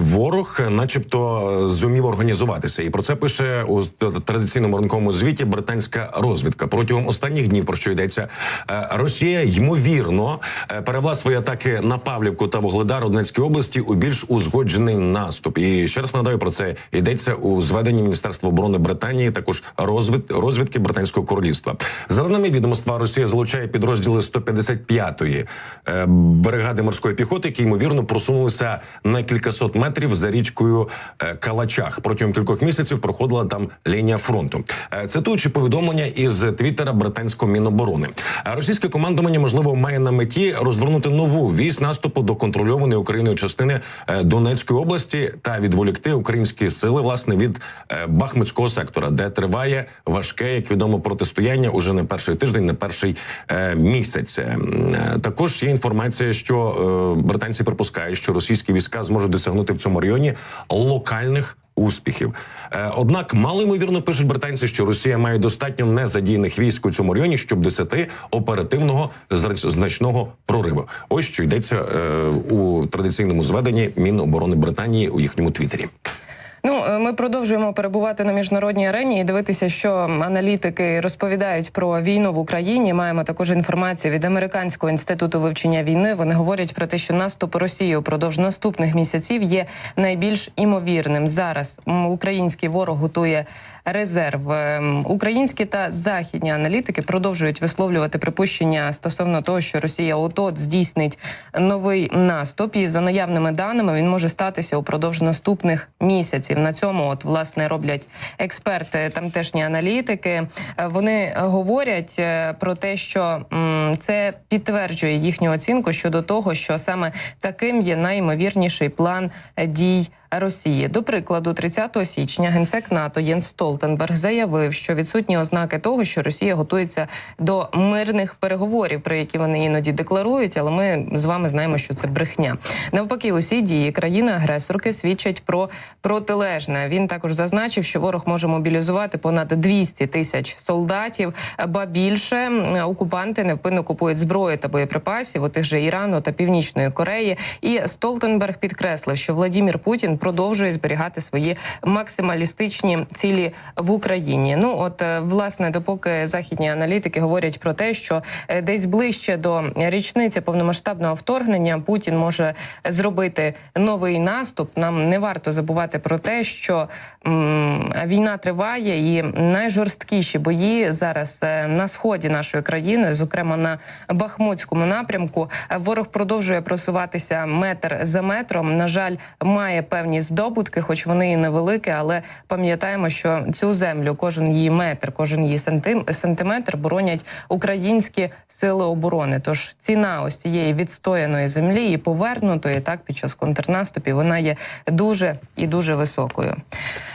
Ворог, начебто, зумів організуватися, і про це пише у традиційному ранковому звіті британська розвідка. Протягом останніх днів про що йдеться, е, Росія ймовірно е, перевела свої атаки на Павлівку та Вугледар у Донецькій області у більш узгоджений наступ. І ще раз нагадаю про це йдеться у зведенні Міністерства оборони Британії, також розвід, розвідки британського королівства. За даними відомства, Росія залучає підрозділи 155-ї е, бригади морської піхоти, які ймовірно просунулися на кількасот метрів за річкою е, Калачах. Протягом кількох місяців проходила там лінія фронту. Е, Цитуючи повідомлення із твіттера британського міноборони, Е, російське командування можливо має на меті розвернути нову вісь наступу до контрольованої Україною частини Донецької області та відволікти українські сили власне від Бахмутського сектора, де триває важке, як відомо, протистояння уже не перший тиждень, не перший місяць. Е, м, е, Також є інформація, що британці припускають, що російські війська зможуть досягнути в цьому районі локальних. Успіхів, Е, однак мало ймовірно пишуть британці, що Росія має достатньо незадійних військ у цьому районі, щоб досягти оперативного значного прориву. Ось що йдеться е, у традиційному зведенні Міноборони Британії у їхньому твіттері. Ну, е, ми продовжуємо перебувати на міжнародній арені і дивитися, що аналітики розповідають про війну в Україні. Маємо також інформацію від американського інституту вивчення війни. Вони говорять про те, що наступ Росії упродовж наступних місяців є найбільш імовірним. Зараз український ворог готує. Резерв Ем, українські та західні аналітики продовжують висловлювати припущення стосовно того, що Росія от здійснить новий наступ, і за наявними даними він може статися упродовж наступних місяців. На цьому от власне роблять експерти, тамтешні аналітики. Е, Вони говорять е, про те, що це підтверджує їхню оцінку щодо того, що саме таким є найімовірніший план дій. Росії до прикладу, 30 січня генсек НАТО Єнс Столтенберг заявив, що відсутні ознаки того, що Росія готується до мирних переговорів, про які вони іноді декларують, але ми з вами знаємо, що це брехня. Навпаки, усі дії країни-агресорки свідчать про протилежне. Він також зазначив, що ворог може мобілізувати понад 200 тисяч солдатів, ба більше окупанти невпинно купують зброю та боєприпасів у тих же Ірану та Північної Кореї. І Столтенберг підкреслив, що Владімір Путін продовжує зберігати свої максималістичні цілі в Україні. Ну от е, власне, допоки західні аналітики говорять про те, що е, десь ближче до річниці повномасштабного вторгнення Путін може зробити новий наступ. Нам не варто забувати про те, що м, війна триває, і найжорсткіші бої зараз е, на сході нашої країни, зокрема на Бахмутському напрямку. Ворог продовжує просуватися метр за метром. На жаль, має певні здобутки, хоч вони і невеликі, але пам'ятаємо, що цю землю, кожен її метр, кожен її сантиметр боронять українські сили оборони. Тож ціна ось цієї відстояної землі і повернутої так під час контрнаступів вона є дуже і дуже високою.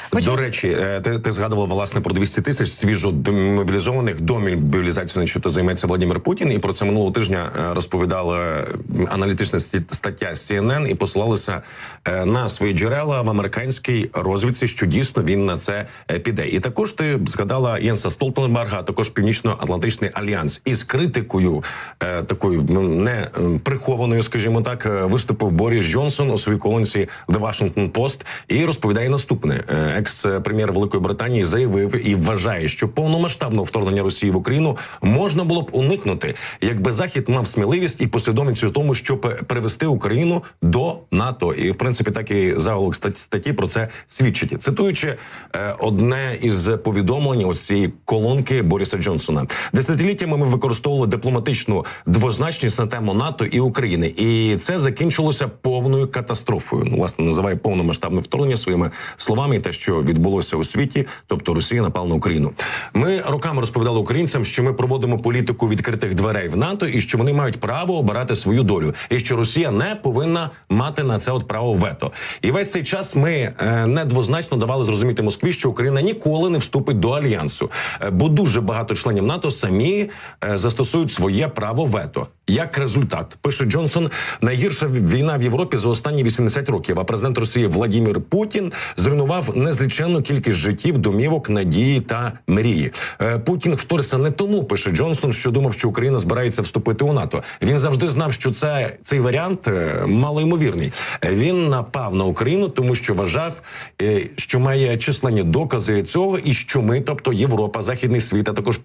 Хоч- До речі, е, ти, ти згадував власне про 200 тисяч свіжо мобілізованих до мобілізації, що то займається Владимир Путін. І про це минулого тижня е, розповідала аналітична стаття CNN і посилалися е, на свої джерела в американській розвідці, що дійсно він на це е, піде. І також ти згадала Єнса Столтенберга, також Північно-Атлантичний альянс із критикою е, такою ну, не е, прихованою, скажімо так, е, виступив Борис Джонсон у своїй колонці The Washington Post і розповідає наступне: екс-прем'єр Великої Британії заявив і вважає, що повномасштабного вторгнення Росії в Україну можна було б уникнути, якби Захід мав сміливість і послідовність у тому, щоб привести Україну до НАТО. І в принципі, так і заголовок статті про це свідчить. Цитуючи е, одне із повідомлень ось цієї колонки Бориса Джонсона, десятиліттями ми використовували дипломатичну двозначність на тему НАТО і України, і це закінчилося повною катастрофою. Ну, власне, називає повномасштабне вторгнення своїми словами, і те, що відбулося у світі, тобто Росія напала на Україну. Ми роками розповідали українцям, що ми проводимо політику відкритих дверей в НАТО, і що вони мають право обирати свою долю, і що Росія не повинна мати на це от право вето. І весь цей час ми е, недвозначно давали зрозуміти Москві, що Україна ніколи не вступить до альянсу, Е, бо дуже багато членів НАТО самі е, застосують своє право вето. Як результат, пише Джонсон, найгірша війна в Європі за останні 80 років. А президент Росії Владімір Путін зруйнував незліченну кількість життів, домівок, надії та мрії. Е, Путін вторгся не тому, пише Джонсон, що думав, що Україна збирається вступити у НАТО. Він завжди знав, що це цей варіант е, малоймовірний. Він напав на Україну, тому що вважав, е, що має численні докази цього, і що ми, тобто Європа, Західний світ, а також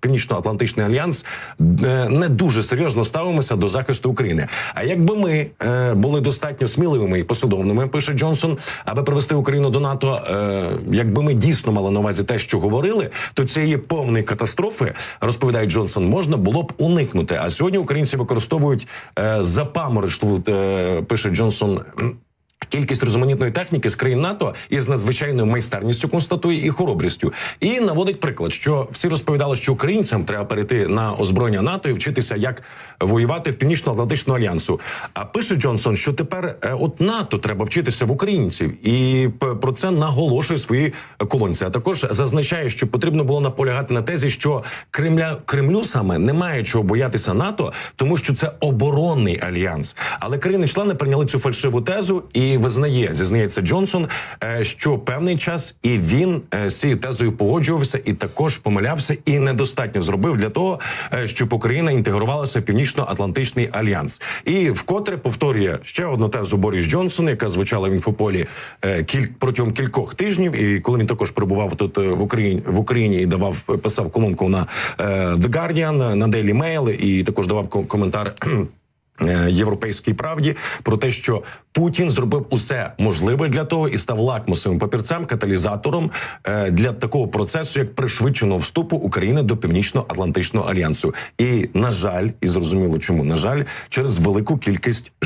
Північно-Атлантичний альянс, не дуже серйозно ставимося до захисту України. А якби ми е, були достатньо сміливими і послідовними, пише Джонсон, аби привести Україну до НАТО, е, якби ми дійсно мали на увазі те, що говорили, то цієї повної катастрофи, розповідає Джонсон, можна було б уникнути. А сьогодні українці використовують е, запаморочливу, е, пише Джонсон. Кількість різноманітної техніки з країн НАТО із надзвичайною майстерністю констатує і хоробрістю, і наводить приклад, що всі розповідали, що українцям треба перейти на озброєння НАТО і вчитися, як воювати північно-атлантичному альянсу. А пише Джонсон, що тепер е, от НАТО треба вчитися в українців, і про це наголошує свої колонці. А також зазначає, що потрібно було наполягати на тезі, що Кремля Кремлю саме немає чого боятися НАТО, тому що це оборонний альянс. Але країни-члени прийняли цю фальшиву тезу і визнає, зізнається Джонсон, е, що певний час і він е, з цією тезою погоджувався і також помилявся, і недостатньо зробив для того, щоб Україна інтегрувалася в північно-атлантичний альянс. І вкотре повторює ще одну тезу Боріс Джонсон, яка звучала в інфополі е, кіль протягом кількох тижнів. І коли він також перебував тут е, в Україні в Україні і давав писав колонку на е, The Guardian, на Daily Mail і також давав коментар. Е, Європейській правді про те, що Путін зробив усе можливе для того і став лакмусовим папірцем, каталізатором е, для такого процесу, як пришвидшеного вступу України до Північно-Атлантичного альянсу. І на жаль, і зрозуміло, чому на жаль, через велику кількість